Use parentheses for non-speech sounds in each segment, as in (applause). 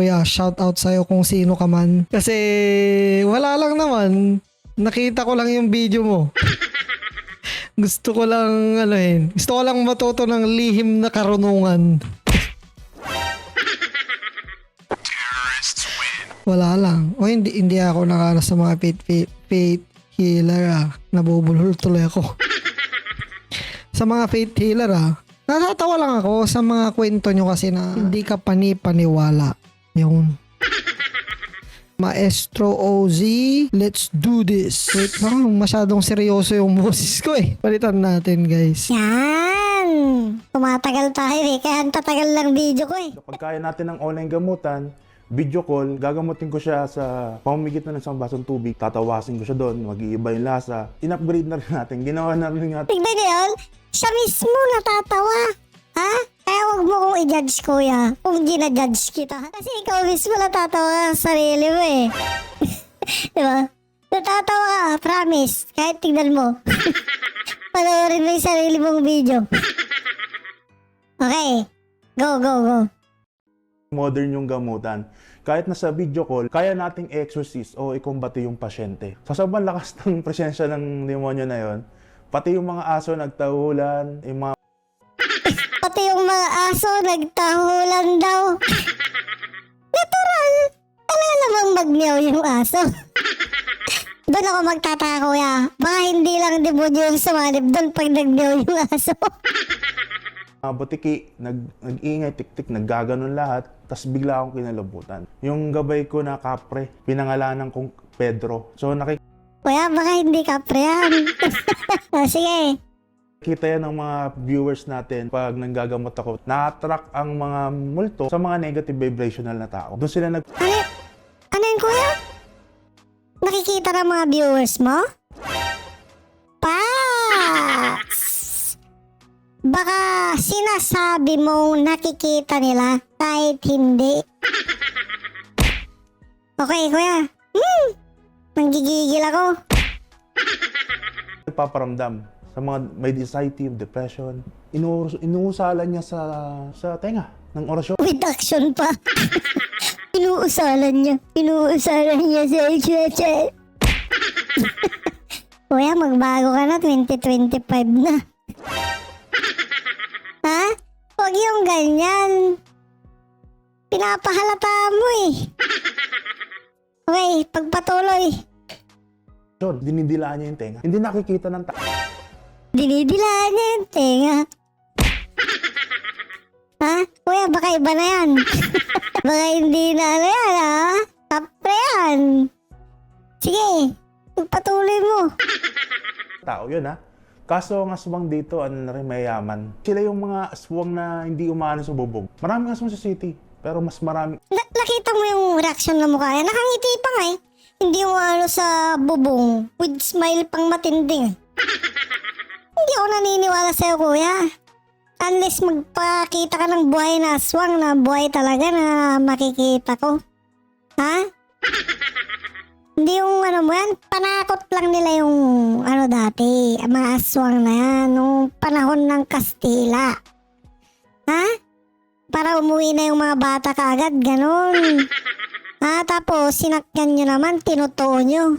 kuya, shout out sa'yo kung sino ka man. Kasi wala lang naman. Nakita ko lang yung video mo. (laughs) gusto ko lang, ano eh, gusto ko lang matuto ng lihim na karunungan. Wala lang. O hindi, hindi ako nakano sa mga faith, faith, faith healer ah. Nabubulol tuloy ako. (laughs) sa mga faith healer ah. Natatawa lang ako sa mga kwento nyo kasi na hindi ka pani-paniwala. Yung (laughs) Maestro OZ, let's do this. Wait lang, (laughs) masyadong seryoso yung boses ko eh. Palitan natin guys. Yan! Tumatagal tayo eh, kaya ang tatagal lang video ko eh. Kapag kaya natin ng online gamutan, video call, gagamutin ko siya sa pamamagitan ng isang basong tubig, tatawasin ko siya doon, mag-iiba yung lasa. In-upgrade na rin natin. Ginawa na rin natin Tignan niyo yun, siya mismo natatawa. Ha? Kaya huwag mo kong i-judge kuya kung ginajudge kita. Kasi ikaw mismo natatawa sa sarili mo eh. (laughs) diba? Natatawa ka, promise. Kahit tignan mo. (laughs) Panoorin mo yung sarili mong video. Okay. Go, go, go. modern yung gamutan. Kahit nasa video call, kaya nating exorcist o ikumbati yung pasyente. Sa sobrang lakas ng presensya ng demonyo na yon, pati yung mga aso nagtahulan, yung mga Pati yung mga aso nagtahulan daw. (laughs) Natural. Alam namang magmeow yung aso. (laughs) Doon ako magtataka kuya. Baka hindi lang demonyo yung sumalib doon pag nagmeow yung aso. (laughs) mga butiki, nag, nag-iingay, tik-tik, naggaganon lahat, tas bigla akong kinalabutan. Yung gabay ko na kapre, pinangalanan kong Pedro. So nakikita kuya, baka hindi kapre yan. o, sige. Yan ng mga viewers natin pag nanggagamot ako. Na-attract ang mga multo sa mga negative vibrational na tao. Doon sila nag Ano, ano yun kuya? Nakikita ng mga viewers mo? Pats! Baka sinasabi mong nakikita nila kahit hindi. Okay, kuya. Hmm. Nanggigigil ako. nagpaparamdam sa mga may anxiety, depression. Inu inuusalan niya sa sa tenga ng orasyon. With action pa. (laughs) Inuusalan niya. Inuusalan niya sa HHL. (laughs) Kuya, magbago ka na. 2025 na. (laughs) ha? Huwag yung ganyan. Pinapahalata mo eh. Okay, pagpatuloy. Dinidilaan niya yung tenga. Hindi nakikita ng tao. Dinidilaan niya yung tenga. (laughs) ha? Kuya, baka iba na yan. (laughs) baka hindi na ano yan, ha? Kapre yan. Sige, patuloy mo. (laughs) Tao yun ha. Kaso ang aswang dito, ano na rin, mayayaman. Sila yung mga aswang na hindi umano sa bubog. Maraming aswang sa city, pero mas marami. Na- nakita mo yung reaction ng mukha niya. Nakangiti pa nga eh. Hindi yung ano sa bubong. With smile pang matinding. Hindi ako naniniwala sa'yo, kuya. Unless magpakita ka ng buhay na aswang na buhay talaga na makikita ko. Ha? (laughs) Hindi yung ano mo yan, panakot lang nila yung ano dati, mga aswang na yan, nung panahon ng Kastila. Ha? Para umuwi na yung mga bata kaagad, ganun. (laughs) Ah, tapos sinakyan nyo naman, tinutuo nyo.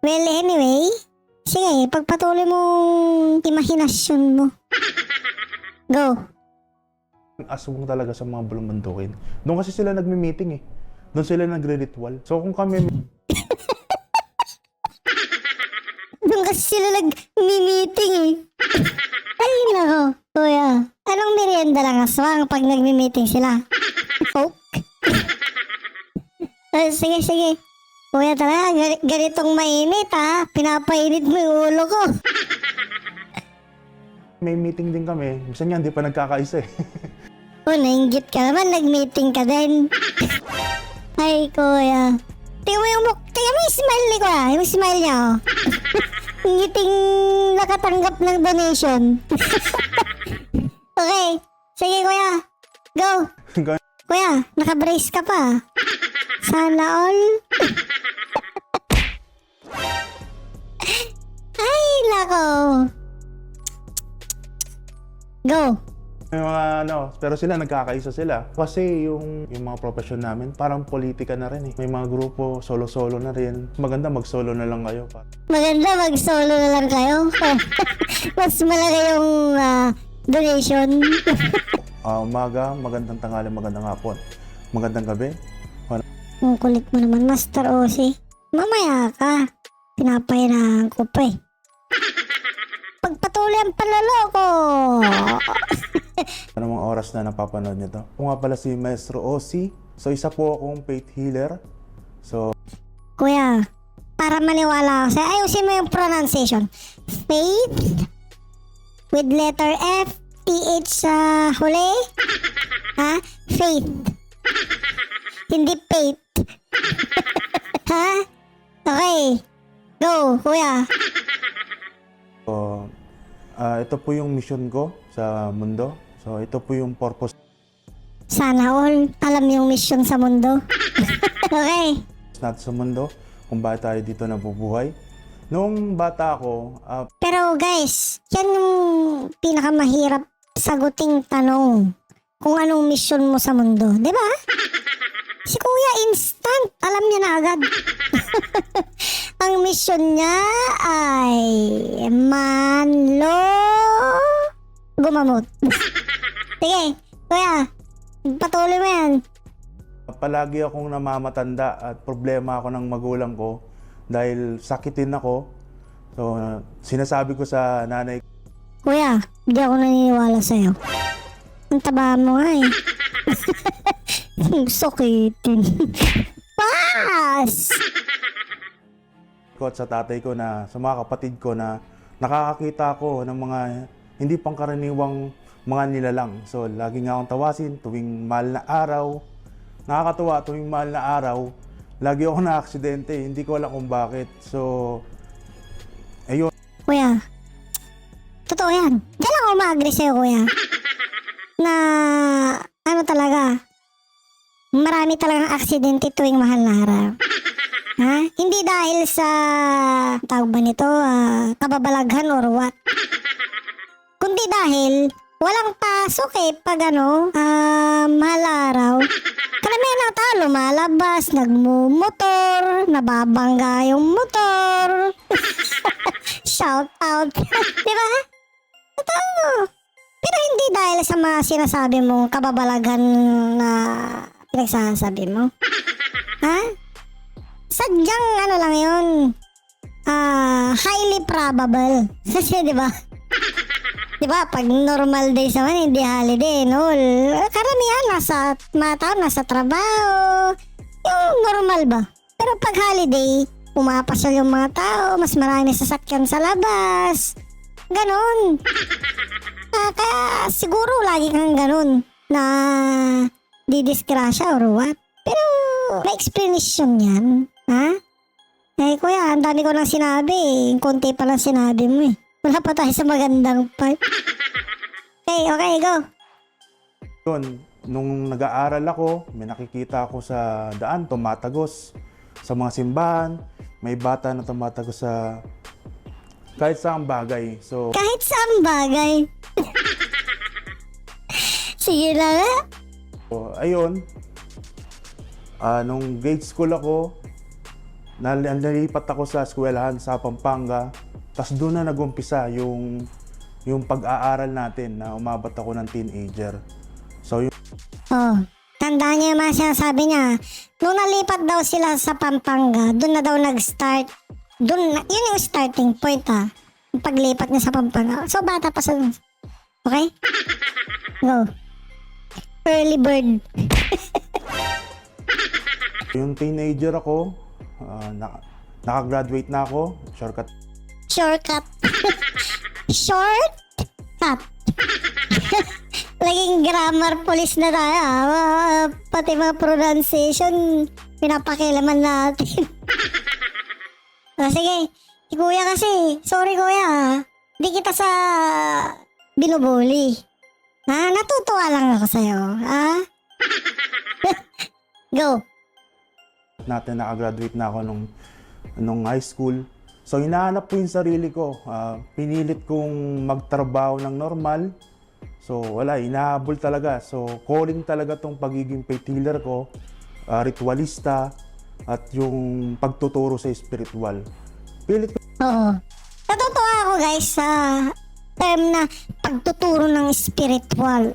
Well, anyway, sige, pagpatuloy mong imahinasyon mo. (laughs) Go. aswang talaga sa mga bulumandukin. Doon kasi sila nagmi-meeting eh. Doon sila nagre-ritual. So kung kami (laughs) Doon kasi sila nag-meeting eh. (laughs) Ay, nako. Kuya, anong merienda lang aswang pag nagmi-meeting sila? Coke? Ay, sige, sige. Kuya talaga, gani- ganitong mainit ha. Pinapainit mo yung ulo ko. (laughs) may meeting din kami, minsan nga hindi pa nagkakaisa eh. (laughs) Oh, nainggit ka naman. Nag-meeting ka din. (laughs) Ay, kuya. Tingnan mo yung muk... Tingnan mo yung smile ni kuya. Yung smile niya, oh. Ngiting nakatanggap ng donation. okay. Sige, kuya. Go. Gan- Kuya, naka-brace ka pa. Sana all. Ay, nako. Go. May mga ano, pero sila nagkakaisa sila. Kasi yung, yung mga profesyon namin, parang politika na rin eh. May mga grupo, solo-solo na rin. Maganda mag-solo na lang kayo. Pa. Maganda mag-solo na lang kayo. (laughs) Mas malaki yung ah, donation. (laughs) Ah, umaga, magandang tanghali, magandang hapon. Magandang gabi. Ang kulit mo naman, Master Osi. Mamaya ka. Pinapahirahan ko pa eh. Pagpatuloy ang panloloko. Anong mga oras na napapanood niyo to? Ako nga pala si Maestro Osi. So, isa po akong faith healer. So, Kuya, para maniwala ako sa'yo, ayusin mo yung pronunciation. Faith with letter F, TH sa huli. Ha? Faith. Hindi faith. (laughs) ha? Okay. Go, kuya. so ah, ito po yung mission ko sa mundo. So, ito po yung purpose Sana all alam yung mission sa mundo. (laughs) okay. natin sa mundo. Kung bakit tayo dito nabubuhay. Noong bata ako, ah, Pero guys, yan yung pinakamahirap saguting tanong kung anong mission mo sa mundo, di ba? (laughs) Si Kuya instant, alam niya na agad. (laughs) Ang mission niya ay manlo gumamot. (laughs) Sige, Kuya, patuloy mo yan. palagi akong namamatanda at problema ako ng magulang ko dahil sakitin ako. So, sinasabi ko sa nanay Kuya, hindi ako naniniwala sa'yo. Ang taba mo nga eh. (laughs) Sakitin. Pas! ko at sa tatay ko na sa mga kapatid ko na nakakakita ako ng mga hindi pangkaraniwang mga nilalang. So, lagi nga akong tawasin tuwing mahal na araw. Nakakatuwa tuwing mahal na araw. Lagi ako na aksidente, hindi ko alam kung bakit. So, ayun. Kuya, totoo yan. Diyan ako ma-agree sa'yo, kuya. (laughs) Na, ano talaga, marami talagang aksidente tuwing mahal na araw. (laughs) Ha? Hindi dahil sa, tawag ba nito, ah, kababalaghan or what. (laughs) Kundi dahil, walang pasok eh, pag ano, ah, mahal na araw. Karamihan na tao lumalabas, nagmumotor, nababangga yung motor. Shout out. Di ba? Totoo. Pero hindi dahil sa mga sinasabi mong kababalagan na pinagsasabi mo. (laughs) ha? Sadyang ano lang yun. Ah, highly probable. (laughs) Kasi di ba? (laughs) Di ba, pag normal days naman, hindi holiday, no? Karamihan, nasa, mga tao, nasa trabaho. Yung normal ba? Pero pag holiday, pumapasyal yung mga tao, mas marami sasakyan sa labas. Ganon. (laughs) Ah, kaya siguro lagi kang ganon na didisgrasya or what. Pero may explanation yan. Ha? Eh kuya, ang dami ko lang sinabi eh. Konti pa lang sinabi mo eh. Wala pa tayo sa magandang part. (laughs) Okay, okay, go. Yun, nung nag-aaral ako, may nakikita ako sa daan, tumatagos sa mga simbahan. May bata na tumatagos sa kahit saang bagay. So, Kahit saan bagay. (laughs) Sige na nga. So, ayun. Ah, nung grade school ako, nal- nalipat ako sa eskwelahan sa Pampanga. Tapos doon na nagumpisa yung yung pag-aaral natin na umabot ako ng teenager. So, yung Oh, tandaan niyo yung mga sinasabi niya. Nung nalipat daw sila sa Pampanga, doon na daw nag-start. Doon, na- yun yung starting point ha. Yung paglipat niya sa Pampanga. So, bata pa sa... Okay? Go. Early bird. (laughs) yung teenager ako, ah, na- nakagraduate na ako, shortcut Shortcut. (laughs) Short cut. (laughs) Laging grammar police na tayo. ah. Ah, Pati mga pronunciation, pinapakilaman natin. O sige, si kuya kasi. Sorry kuya. ah. Di kita sa binubuli. Ha? Natutuwa lang ako sa'yo. Ha? (laughs) Go. natin nakagraduate na ako nung, nung high school. So, hinahanap ko yung sarili ko. Ah, pinilit kong magtrabaho ng normal. So wala, inahabol talaga. So calling talaga tong pagiging healer ko, ah, ritualista, at yung pagtuturo sa spiritual. Pilit ko Oo. Natutuwa ako guys sa term na pagtuturo ng spiritual.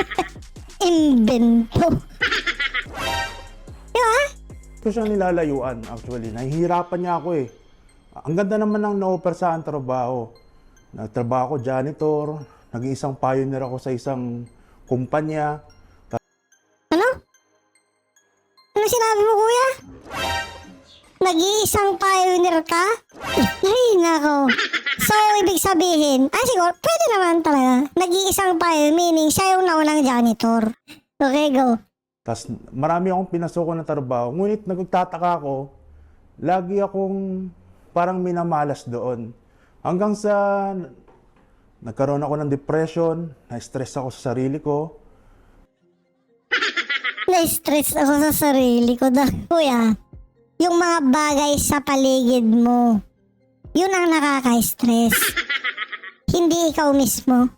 (laughs) Invento. Di ba? ko siyang nilalayuan actually. Nahihirapan niya ako eh. Ang ganda naman ng na-offer sa akin trabaho. Nagtrabaho ko janitor, naging isang pioneer ako sa isang kumpanya. Nag-iisang pioneer ka? Ay, nako. So, ibig sabihin, ah siguro, pwede naman talaga. Nag-iisang pioneer, meaning siya yung naunang janitor. Okay, go. Tapos marami akong pinasuko ng trabaho. Ngunit nagtataka ako, lagi akong parang minamalas doon. Hanggang sa nagkaroon ako ng depression, na-stress ako sa sarili ko. Na-stress ako sa sarili ko da. Kuya, yung mga bagay sa paligid mo, yun ang nakaka-stress. (laughs) Hindi ikaw mismo.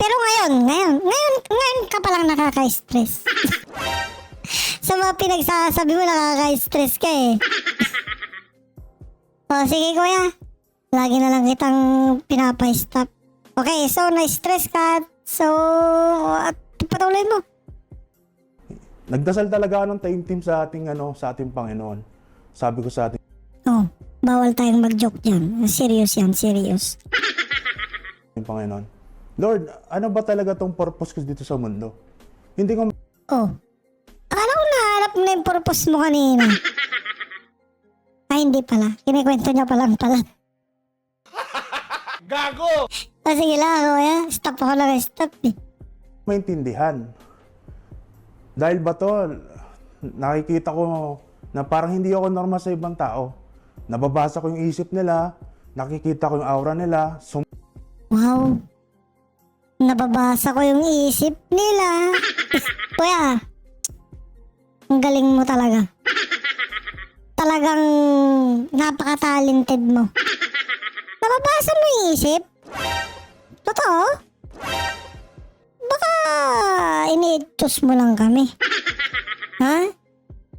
Pero ngayon, ngayon, ngayon, ngayon ka palang nakaka-stress. (laughs) sa mga pinagsasabi mo, nakaka-stress ka eh. (laughs) o, sige kuya. Lagi na lang kitang pinapa-stop. Okay, so na-stress ka. So, at patuloy mo. Nagdasal talaga ako ng taimtim sa ating ano, sa ating Panginoon. Sabi ko sa ating Oh, bawal tayong mag-joke dyan. Serious yan, serious. Panginoon, Lord, ano ba talaga tong purpose ko dito sa mundo? Hindi ko Oh, akala ko nahanap mo na yung purpose mo kanina. Ay, hindi pala. Kinikwento niya pa lang pala. Gago! Ah, sige lang, kuya. Stop ako lang, stop eh. maintindihan. Dahil ba to, nakikita ko na parang hindi ako normal sa ibang tao. Nababasa ko yung isip nila, nakikita ko yung aura nila, sum- Wow. Nababasa ko yung isip nila. (laughs) Kuya, ang galing mo talaga. Talagang napaka-talented mo. Nababasa mo yung isip? Totoo? Baka ini-choose mo lang kami. Ha?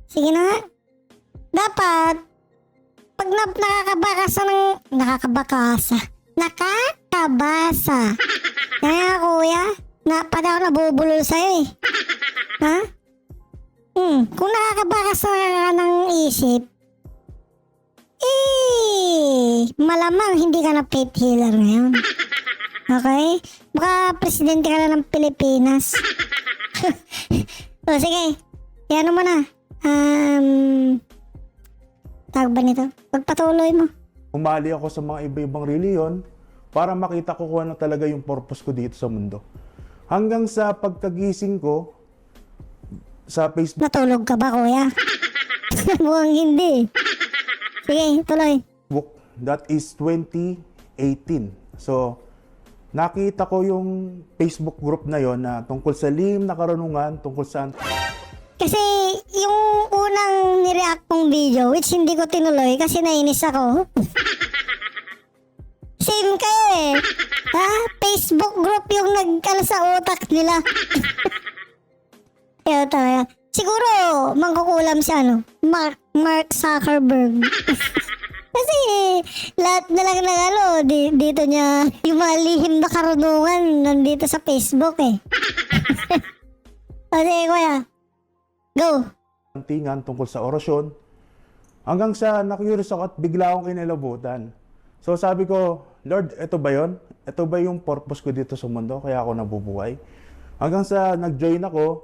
Sige na nga. Dapat, pag na, nakakabakasa ng... Nakakabakasa. Nakakabasa. Kaya kuya, na, pati ako nabubulol sa'yo eh. Ha? Hmm, kung nakakabakasa ka ng isip, eh, malamang hindi ka na faith healer ngayon. Okay? Baka presidente ka na ng Pilipinas. (laughs) o sige, yan mo na. Um, tawag ba nito? Pagpatuloy mo. umali ako sa mga iba-ibang reliyon para makita ko kung ano talaga yung purpose ko dito sa mundo. Hanggang sa pagkagising ko, sa Facebook Natulog ka ba, kuya? (laughs) Mukhang hindi. Sige, tuloy. that is 2018. So, nakita ko yung Facebook group na yon na tungkol sa lim na karunungan, tungkol sa Kasi yung unang nireact kong video, which hindi ko tinuloy kasi nainis ako. (laughs) Same kayo eh. Ha? Facebook group yung nagkala sa utak nila. (laughs) Kaya talaga. Siguro, mangkukulam si ano, Mark, Mark Zuckerberg. (laughs) Kasi lahat na lang ng ano, di, dito niya, yung mga lihim na karunungan nandito sa Facebook eh. (laughs) Kasi kuya, go. tingan tungkol sa orasyon. Hanggang sa na-curious ako at bigla akong kinilabutan. So sabi ko, Lord, ito ba yon? Ito ba yung purpose ko dito sa mundo? Kaya ako nabubuhay? Hanggang sa nag-join ako,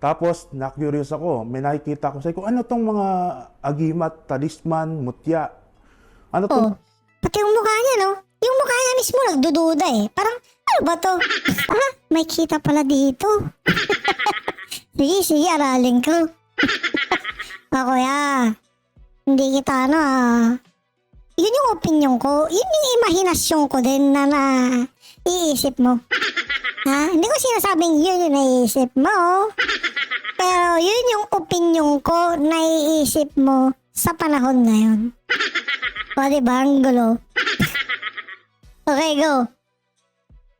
tapos na-curious ako. May nakikita ko. Sabi ko, ano tong mga agimat, talisman, mutya? Ano to? Oh. Pati yung mukha niya, no? Yung mukha niya mismo nagdududa eh. Parang, ano ba to? ah, may kita pala dito. (laughs) sige, sige, aralin ko. (laughs) Ako ya. Hindi kita ano ah. Yun yung opinion ko. Yun yung imahinasyon ko din na na iisip mo. (laughs) Ha? Hindi ko sinasabing yun yung naiisip mo. Pero yun yung opinion ko na iisip mo sa panahon ngayon. (laughs) O, diba? Ang gulo. okay, go.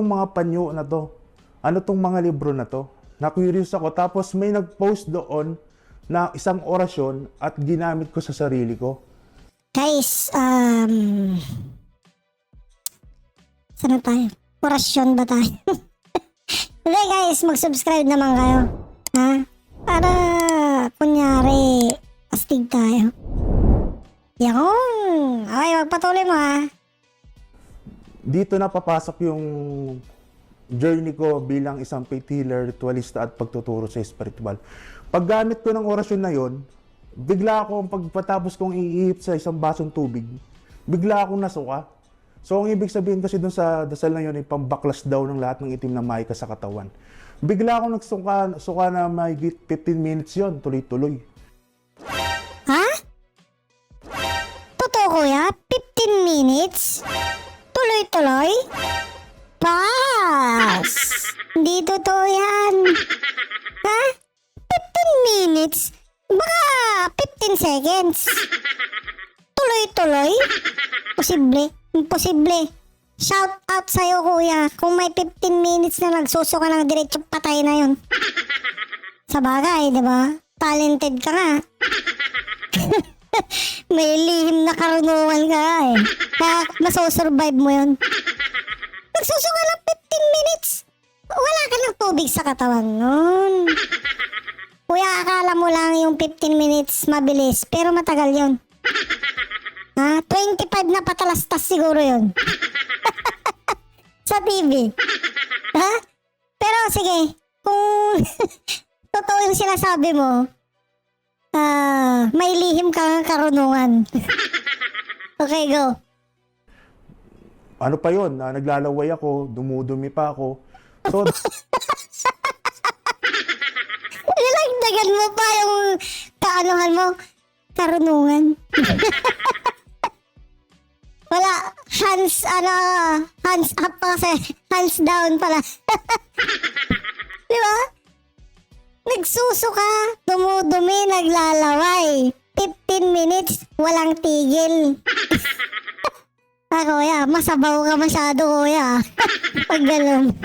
Yung mga panyo na to, ano tong mga libro na to? Na-curious ako. Tapos may nag-post doon na isang orasyon at ginamit ko sa sarili ko. Guys, um... Saan na tayo? Orasyon ba tayo? (laughs) Hindi guys, mag-subscribe naman kayo. Ha? Para, kunyari, astig tayo. Yakong! Okay, magpatuloy mo ha. Dito na papasok yung journey ko bilang isang faith healer, ritualista at pagtuturo sa spiritual. Paggamit ko ng orasyon na yon, bigla akong pagpatapos kong iihip sa isang basong tubig, bigla akong nasuka. So, ang ibig sabihin kasi dun sa dasal na yun, ay pambaklas daw ng lahat ng itim na maika sa katawan. Bigla akong nagsuka suka na may 15 minutes yon tuloy-tuloy. Ha? Totoo kuya? 15 minutes? Tuloy-tuloy? Pass! (laughs) Hindi totoo yan. Ha? 15 minutes? Baka 15 seconds. (laughs) Tuloy-tuloy? Posible. Imposible. Shout out sa'yo kuya. Kung may 15 minutes na nagsusuka ng diretso patay na yun. (laughs) Sa bagay, di ba? Talented ka nga. (laughs) May lihim na karunungan ka eh. Kaya masosurvive mo yun. Nagsusuka lang 15 minutes. Wala ka ng tubig sa katawan nun. Kuya, akala mo lang yung 15 minutes mabilis, pero matagal yun. Ha? 25 na patalastas siguro yun. (laughs) sa TV. Ha? Pero sige, kung (laughs) totoo yung sinasabi mo, ah, may lihim kang karunungan. (laughs) okay, go. Ano pa yon? Na naglalaway ako, dumudumi pa ako. So, (laughs) Nilagdagan mo pa yung kaanuhan mo, karunungan. (laughs) Wala, hands, ano, hands up pa kasi, hands down pala. Di ba? Nagsusuka, dumudumi, naglalaway. 15 minutes, walang tigil. (laughs) ah, kuya, masabaw ka masyado, kuya. Pag ganun.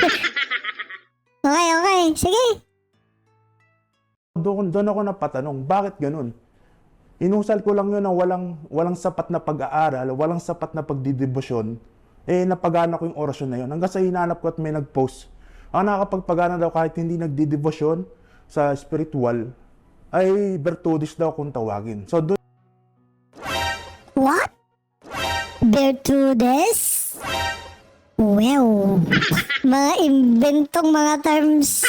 (laughs) okay, okay, sige. doon, doon ako napatanong, bakit ganun? Inusal ko lang yun na walang, walang sapat na pag-aaral, walang sapat na pagdidebosyon, eh napagana ko yung orasyon na yun. Hanggang sa hinanap ko at may nag-post. Ang nakakapagpagana daw kahit hindi nagdidebosyon sa spiritual, ay Bertudis daw kung tawagin. So doon What? Bertudes? Well, mga inventong mga terms.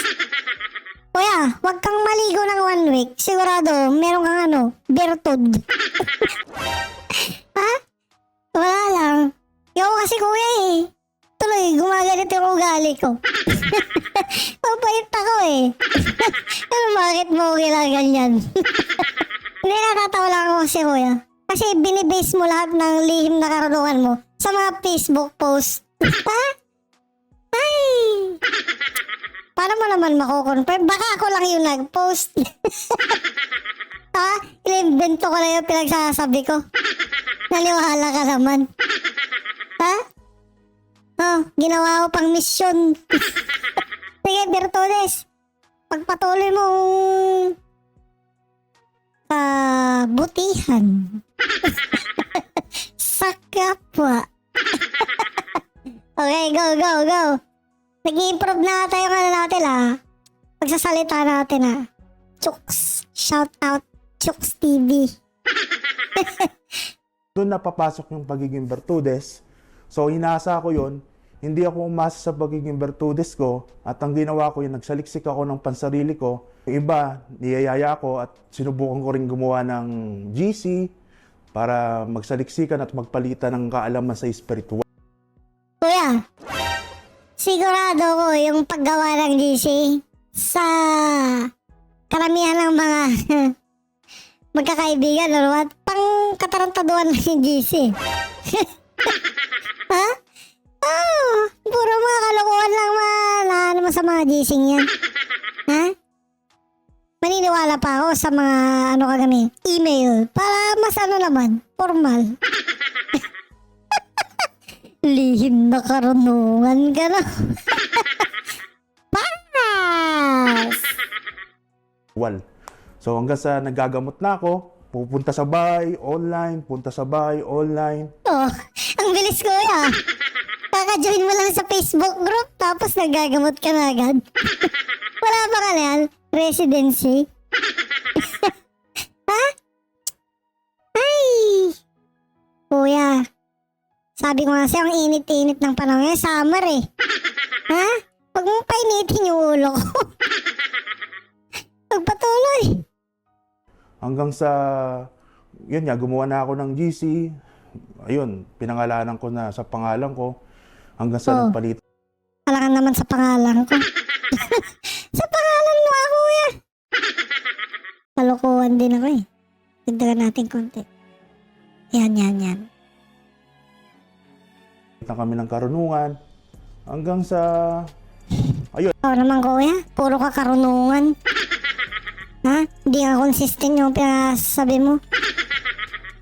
Kuya, wag kang maligo ng one week. Sigurado, meron kang ano, bertud. (laughs) ha? Wala lang. Yo kasi kuya eh. Tuloy, gumaganito yung ugali ko. (laughs) Mapait ako eh. (laughs) Pero bakit mo ganyan? (laughs) Hindi natatawa lang ako kasi kuya. Kasi binibase mo lahat ng lihim na karunungan mo sa mga Facebook post. ha? Ay! Paano mo naman mako-confirm? Baka ako lang yung nag-post. ha? Inimbento ko na yung pinagsasabi ko. Naniwala ka naman. Oh, ginawa ko pang misyon. (laughs) Sige, Bertones. Pagpatuloy mong kabutihan (laughs) sa kapwa. (laughs) okay, go, go, go. Nag-improve na tayo ano natin ah. Pagsasalita natin ah. Chooks. Shout out Chooks TV. doon napapasok yung pagiging Bertudes. So, inasa ko yon Hindi ako umasa sa pagiging Bertudes ko at ang ginawa ko yung nagsaliksik ako ng pansarili ko. Yung iba, niyayaya ko at sinubukan ko rin gumawa ng GC para magsaliksikan at magpalitan ng kaalaman sa spiritual. Kuya, sigurado ko yung paggawa ng GC sa karamihan ng mga (laughs) magkakaibigan or what, pang katarantaduan ng GC. (laughs) puro mga kalokohan lang man. Ano mo sa mga GC yan? (laughs) Ha? Maniniwala pa ako sa mga ano kagami, email para mas ano naman, formal. (laughs) Lihim na karunungan ka na. (laughs) Pass! Wal. So hanggang sa nagagamot na ako, pupunta sa bahay, online, punta sa bahay, online. Oh, ang bilis ko ya. Kaka-join mo lang sa Facebook group tapos nagagamot ka na agad. Wala pa ka na? Residency? (laughs) ha? Ay! Kuya, sabi ko nga sa'yo, ang init-init ng panahon ngayon, summer eh. Ha? Huwag mong painitin yung ulo ko. Pagpatuloy. Hanggang sa, yun nga, gumawa na ako ng GC. Ayun, pinangalanan ko na sa pangalan ko. Hanggang sa Oh. nagpalit Wala ka naman sa pangalan ko. (laughs) sa pangalan mo ako yan. Kalokohan din ako eh. Dagdagan natin konti. Yan, yan, yan. na kami ng karunungan. Hanggang sa, Oo naman kuya, puro ka karunungan. (laughs) ha? Hindi ka consistent yung pinasabi mo.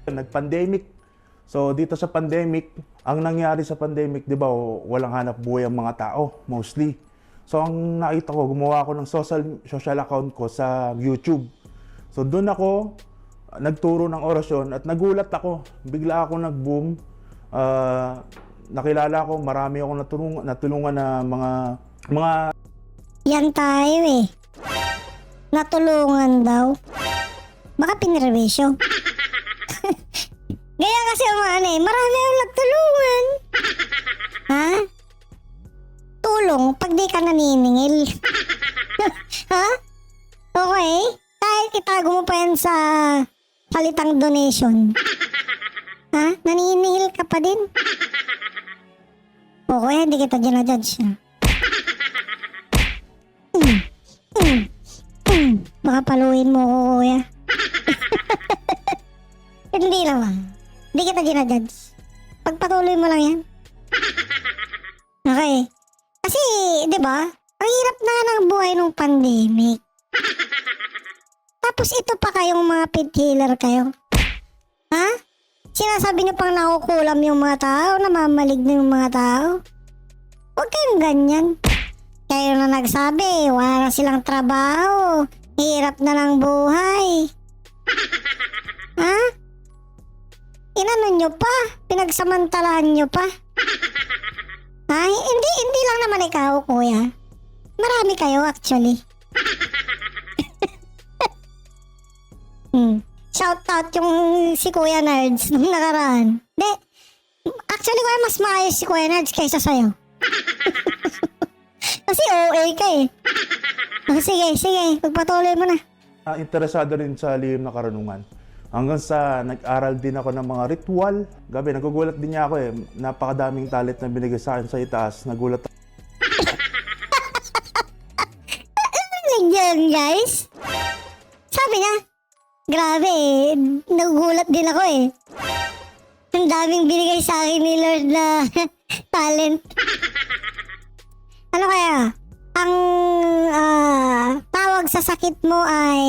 nag-pandemic. So dito sa pandemic, ang nangyari sa pandemic, 'di ba, walang hanap buhay ang mga tao mostly. So ang nakita ko, gumawa ako ng social social account ko sa YouTube. So doon ako uh, nagturo ng orasyon at nagulat ako. Bigla ako nag-boom. Ah, nakilala ko, marami ako natulungan, natulungan na mga mga Yan tayo eh. Natulungan daw. Baka pinirwisyo. (laughs) Gaya kasi ang mga ano eh, marami ang nagtulungan. (laughs) ha? Tulong pag di ka naniningil. (laughs) ha? Okay? Kahit itago mo pa yan sa palitang donation. (laughs) Ha? Naniningil ka pa din. O hindi kita ginajudge. Ha? Mm. Mm. Mm. Baka paluin mo ko, kuya. Hindi naman. Hindi kita ginajudge. Pagpatuloy mo lang yan. (laughs) Okay. Kasi, di ba, ang hirap na ng buhay nung pandemic. Tapos ito pa kayong mga pet healer kayo. Ha? Sinasabi niyo pang nakukulam yung mga tao, namamalig na yung mga tao. Huwag kayong ganyan. Kayo na nagsabi, wala na silang trabaho. Hirap na ng buhay. (laughs) ha? Inano nyo pa? Pinagsamantalahan nyo pa? Ha? Hindi, hindi lang naman ikaw, kuya. Marami kayo, actually. (laughs) hmm. Shout out yung si Kuya Nerds nung nakaraan. Hindi. Actually, kuya, mas maayos si Kuya Nerds kaysa sa'yo. (laughs) Kasi OA ka eh. Oh, sige, sige. Pagpatuloy mo na. Ah, interesado rin sa lihim na karunungan. Hanggang sa nag-aral din ako ng mga ritual. Gabi, nagugulat din niya ako eh. Napakadaming talent na binigay sa akin sa itaas. Nagulat yan, guys? Sabi niya, grabe eh. Nagugulat din ako eh. Ang daming binigay sa akin ni Lord na (laughs) talent. Ano kaya? Ang ah, tawag sa sakit mo ay...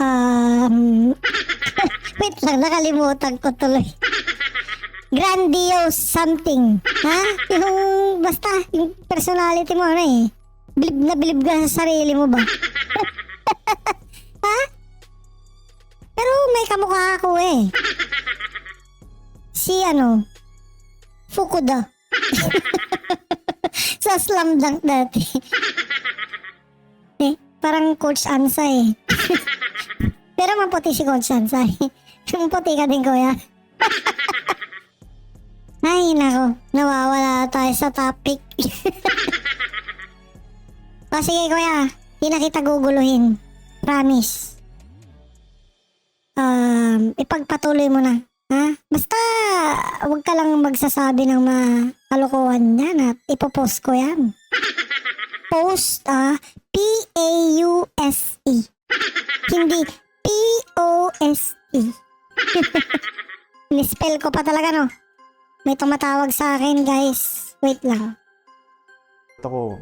Um, (laughs) wait lang, nakalimutan ko tuloy. Grandiose something. Ha? Yung basta, yung personality mo ano eh. Bilib na bilib ka sa sarili mo ba? (laughs) ha? Pero may kamukha ako eh. Si ano? Fukuda. (laughs) sa slam dunk dati. eh, parang Coach Ansa eh. Pero maputi si Ansa (laughs) eh. Maputi ka din kuya. (laughs) Ay, nako. Nawawala tayo sa topic. (laughs) o sige kuya, di na kita guguluhin. Promise. Um, ipagpatuloy mo na. Ha? Basta, wag ka lang magsasabi ng mga kalokohan yan at ipopost ko yan. Post, ah, P-A-U-S-E. E. Hindi, P-O-S-E. Nispell ko pa talaga, no? May tumatawag sa akin, guys. Wait lang. ako,